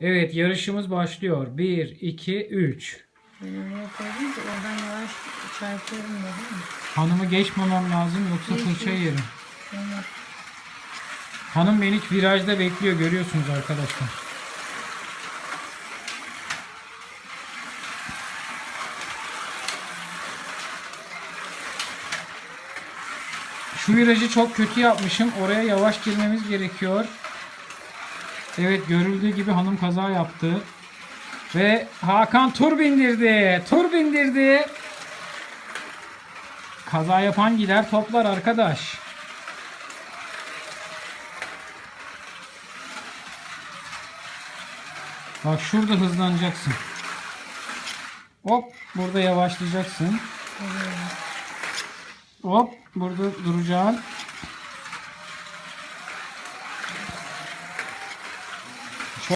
Evet yarışımız başlıyor. 1, 2, 3. Ben oraya koydum ki oradan yavaş çarpıyorum da değil mi? Hanımı geçmemem lazım yoksa fırça yerim. Hanım beni virajda bekliyor görüyorsunuz arkadaşlar. Şu virajı çok kötü yapmışım. Oraya yavaş girmemiz gerekiyor. Evet görüldüğü gibi hanım kaza yaptı. Ve Hakan tur bindirdi. Tur bindirdi. Kaza yapan gider toplar arkadaş. Bak şurada hızlanacaksın. Hop burada yavaşlayacaksın. Hop burada duracaksın.